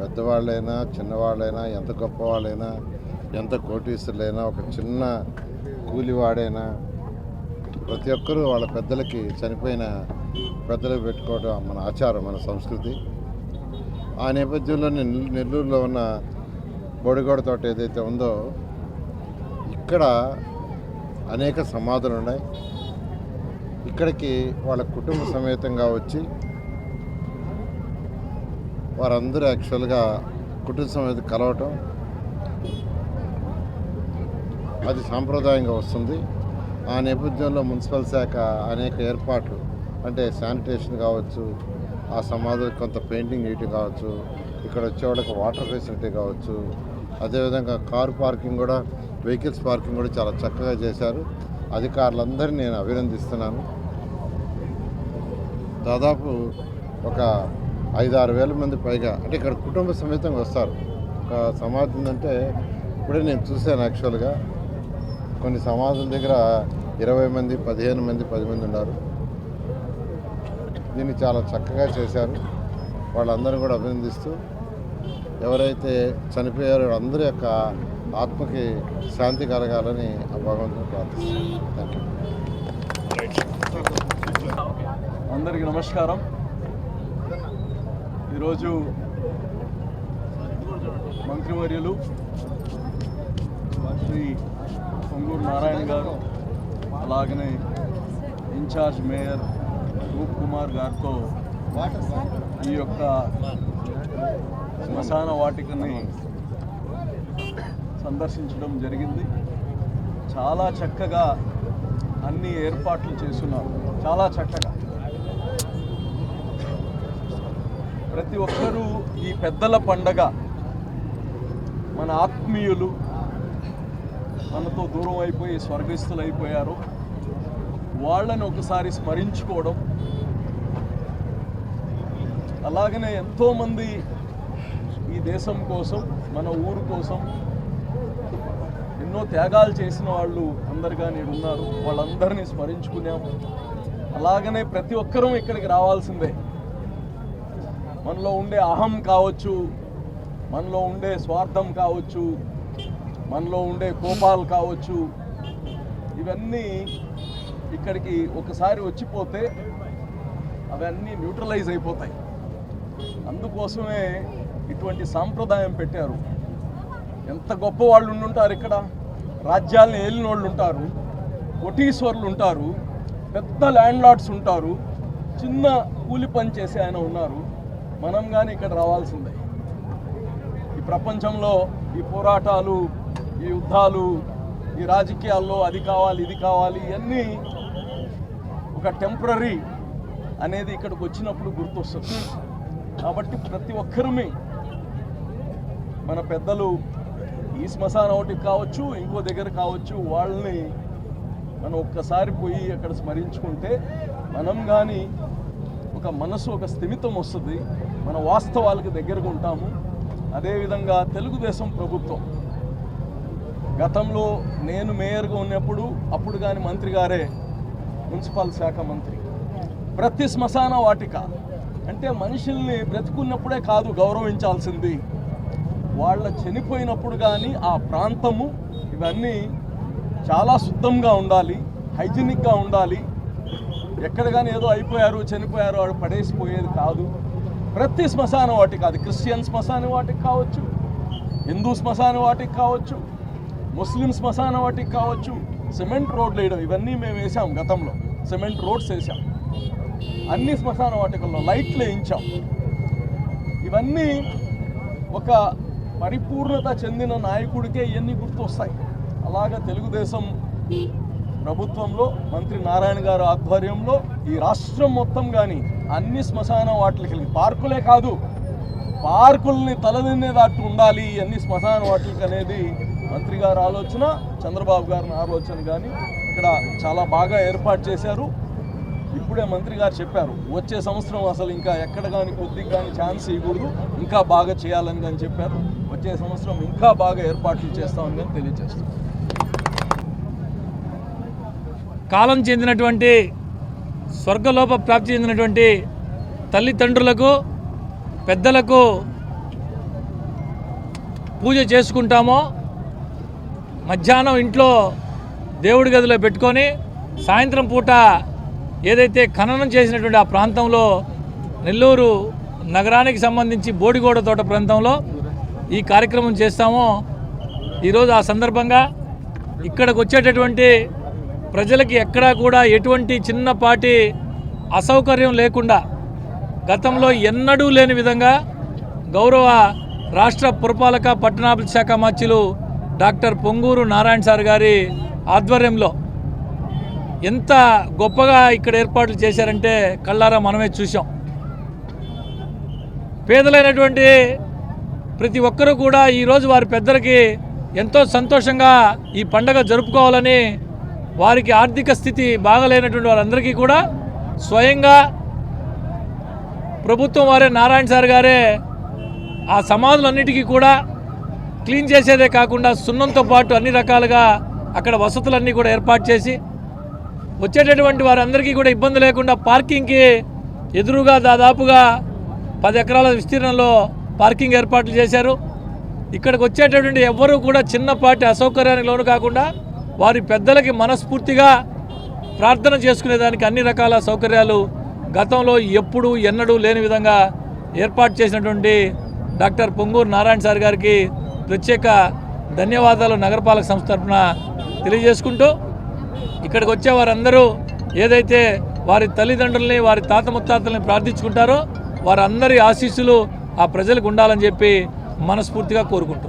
పెద్దవాళ్ళైనా చిన్నవాళ్ళైనా ఎంత గొప్పవాళ్ళైనా ఎంత కోటీసులైనా ఒక చిన్న కూలివాడైనా ప్రతి ఒక్కరూ వాళ్ళ పెద్దలకి చనిపోయిన పెద్దలకు పెట్టుకోవడం మన ఆచారం మన సంస్కృతి. ఆ నేపథ్యంలో నెల్- నెల్లూరులో ఉన్న బొడిగోడ తోట ఏదైతే ఉందో ఇక్కడ అనేక సమాధులు ఉన్నాయి ఇక్కడికి వాళ్ళ కుటుంబ సమేతంగా వచ్చి వారందరూ యాక్చువల్గా కుటుంబ సమేత కలవటం అది సాంప్రదాయంగా వస్తుంది. ఆ నేపథ్యంలో మున్సిపల్ శాఖ అనేక ఏర్పాట్లు అంటే శానిటేషన్ కావచ్చు ఆ సమాధులకు కొంత పెయింటింగ్ వేయటం కావచ్చు ఇక్కడ వచ్చేవాళ్ళకి వాటర్ ఫెసిలిటీ కావచ్చు అదేవిధంగా కార్ పార్కింగ్ కూడా వెహికల్స్ పార్కింగ్ కూడా చాలా చక్కగా చేశారు. అధికారులందరినీ నేను అభినందిస్తున్నాను. దాదాపు ఒక ఐదు ఆరు వేల మంది పైగా. అంటే ఇక్కడ కుటుంబ సమేతంగా వస్తారు. ఒక సమాజం అంటే ఇప్పుడే నేను చూశాను యాక్చువల్గా కొన్ని సమాజం దగ్గర ఇరవై మంది పదిహేను మంది పది మంది ఉన్నారు. దీన్ని చాలా చక్కగా చేశారు. వాళ్ళందరూ కూడా అభినందిస్తూ ఎవరైతే చనిపోయారో అందరి యొక్క ఆత్మకి శాంతి కలగాలని ఆ భగవంతుని ప్రార్థిస్తాను అందరికీ నమస్కారం. ఈరోజు మంత్రివర్యులు శ్రీ పొంగూరు నారాయణ గారు అలాగనే ఇన్ఛార్జ్ మేయర్ రూప్ కుమార్ గారితో ఈ యొక్క శ్మశాన వాటికని సందర్శించడం జరిగింది. చాలా చక్కగా అన్ని ఏర్పాట్లు చేస్తున్నారు. చాలా చక్కగా. ప్రతి ఒక్కరూ ఈ పెద్దల పండగ మన ఆత్మీయులు మనతో దూరం అయిపోయి స్వర్గస్థులు అయిపోయారు. వాళ్ళని ఒకసారి స్మరించుకోవడం. అలాగనే ఎంతోమంది ఈ దేశం కోసం మన ఊరు కోసం ఎన్నో త్యాగాలు చేసిన వాళ్ళు అందరుగా నేడు ఉన్నారు. వాళ్ళందరినీ స్మరించుకున్నాము. అలాగనే ప్రతి ఒక్కరూ ఇక్కడికి రావాల్సిందే. మనలో ఉండే అహం కావచ్చు మనలో ఉండే స్వార్థం కావచ్చు మనలో ఉండే కోపాలు కావచ్చు ఇవన్నీ ఇక్కడికి ఒకసారి వచ్చిపోతే అవన్నీ న్యూట్రలైజ్ అయిపోతాయి. అందుకోసమే ఇటువంటి సాంప్రదాయం పెట్టారు. ఎంత గొప్ప వాళ్ళు ఉండుంటారు ఇక్కడ? రాజ్యాలను ఏలిన వాళ్ళు ఉంటారు కోటీశ్వరులు ఉంటారు పెద్ద ల్యాండ్ లార్డ్స్ ఉంటారు చిన్న కూలి పని చేసే ఆయన ఉన్నారు. మనం కానీ ఇక్కడ రావాల్సిందే. ఈ ప్రపంచంలో ఈ పోరాటాలు ఈ యుద్ధాలు ఈ రాజకీయాల్లో అది కావాలి ఇది కావాలి ఇవన్నీ ఒక టెంపరీ అనేది ఇక్కడికి వచ్చినప్పుడు గుర్తొస్తుంది. కాబట్టి ప్రతి ఒక్కరిమి మన పెద్దలు ఈ శ్మశానం ఒకటి కావచ్చు ఇంకో దగ్గర కావచ్చు వాళ్ళని మనం ఒక్కసారి పోయి అక్కడ స్మరించుకుంటే మనం కానీ ఒక మనసు ఒక స్థిమితం వస్తుంది. మన వాస్తవాలకు దగ్గరగా ఉంటాము. అదేవిధంగా తెలుగుదేశం ప్రభుత్వం. గతంలో నేను మేయర్గా ఉన్నప్పుడు అప్పుడు కానీ మంత్రి గారే మున్సిపల్ శాఖ మంత్రి. ప్రతి శ్మశాన వాటిక. అంటే మనుషుల్ని బ్రతుకున్నప్పుడే కాదు గౌరవించాల్సింది. వాళ్ళ చనిపోయినప్పుడు కానీ ఆ ప్రాంతము ఇవన్నీ చాలా శుద్ధంగా ఉండాలి హైజీనిక్గా ఉండాలి. ఎక్కడ కానీ ఏదో అయిపోయారు చనిపోయారు వాడు పడేసిపోయేది కాదు. ప్రతి శ్మశాన వాటికి అది క్రిస్టియన్ శ్మశాన వాటికి కావచ్చు హిందూ శ్మశాన వాటికి కావచ్చు ముస్లిం శ్మశాన వాటికి కావచ్చు సిమెంట్ రోడ్లు వేయడం ఇవన్నీ మేము వేసాం గతంలో. సిమెంట్ రోడ్స్ వేసాం. అన్ని శ్మశాన వాటికల్లో లైట్లు వేయించాం. ఇవన్నీ ఒక పరిపూర్ణత చెందిన నాయకుడికే ఇవన్నీ గుర్తొస్తాయి. అలాగా తెలుగుదేశం ప్రభుత్వంలో మంత్రి నారాయణ గారు ఆధ్వర్యంలో ఈ రాష్ట్రం మొత్తం కానీ అన్ని శ్మశాన వాటికి పార్కులే కాదు పార్కుల్ని తలదిన్నేదాటు ఉండాలి అన్ని శ్మశాన వాటికి అనేది మంత్రి గారి ఆలోచన చంద్రబాబు గారి ఆలోచన కానీ ఇక్కడ చాలా బాగా ఏర్పాటు చేశారు. ఇప్పుడే మంత్రి గారు చెప్పారు వచ్చే సంవత్సరం అసలు ఇంకా ఎక్కడ కానీ కొద్దిగా కానీ ఛాన్స్ ఇవ్వకూడదు ఇంకా బాగా చేయాలని కానీ చెప్పారు. వచ్చే సంవత్సరం ఇంకా బాగా ఏర్పాట్లు చేస్తామని కానీ తెలియజేస్తాం కాలం చెందినటువంటి స్వర్గలోప ప్రాప్తి చెందినటువంటి తల్లిదండ్రులకు పెద్దలకు పూజ చేసుకుంటామో మధ్యాహ్నం ఇంట్లో దేవుడి గదిలో పెట్టుకొని సాయంత్రం పూట ఏదైతే ఖననం చేసినటువంటి ఆ ప్రాంతంలో నెల్లూరు నగరానికి సంబంధించి బోడిగోడ తోట ప్రాంతంలో ఈ కార్యక్రమం చేస్తామో ఈరోజు ఆ సందర్భంగా ఇక్కడికి వచ్చేటటువంటి ప్రజలకి ఎక్కడా కూడా ఎటువంటి చిన్నపాటి అసౌకర్యం లేకుండా గతంలో ఎన్నడూ లేని విధంగా గౌరవ రాష్ట్ర పురపాలక పట్టణాభివృద్ధి శాఖ మంత్రులు డాక్టర్ పొంగూరు నారాయణ సార్ గారి ఆధ్వర్యంలో ఎంత గొప్పగా ఇక్కడ ఏర్పాట్లు చేశారంటే కళ్ళారా మనమే చూసాం పేదలైనటువంటి ప్రతి ఒక్కరూ కూడా ఈరోజు వారి పెద్దలకి ఎంతో సంతోషంగా ఈ పండగ జరుపుకోవాలని వారికి ఆర్థిక స్థితి బాగలేనటువంటి వారందరికీ కూడా స్వయంగా ప్రభుత్వం వారే నారాయణ సార్ గారే ఆ సమాధులన్నిటికీ కూడా క్లీన్ చేసేదే కాకుండా సున్నంతో పాటు అన్ని రకాలుగా అక్కడ వసతులన్నీ కూడా ఏర్పాటు చేసి వచ్చేటటువంటి వారందరికీ కూడా ఇబ్బంది లేకుండా పార్కింగ్కి ఎదురుగా దాదాపుగా పది ఎకరాల విస్తీర్ణంలో పార్కింగ్ ఏర్పాట్లు చేశారు. ఇక్కడికి వచ్చేటటువంటి ఎవ్వరూ కూడా చిన్నపాటి అసౌకర్యానికి లోను కాకుండా వారి పెద్దలకి మనస్ఫూర్తిగా ప్రార్థన చేసుకునేదానికి అన్ని రకాల సౌకర్యాలు గతంలో ఎప్పుడూ ఎన్నడూ లేని విధంగా ఏర్పాటు చేసినటువంటి డాక్టర్ పొంగూరు నారాయణ సార్ గారికి ప్రత్యేక ధన్యవాదాలు నగరపాలక సంస్థ తరఫున తెలియజేసుకుంటూ ఇక్కడికి వచ్చే వారందరూ ఏదైతే వారి తల్లిదండ్రుల్ని వారి తాత ముత్తాతల్ని ప్రార్థించుకుంటారో వారందరి ఆశీస్సులు ఆ ప్రజలకు ఉండాలని చెప్పి మనస్ఫూర్తిగా కోరుకుంటూ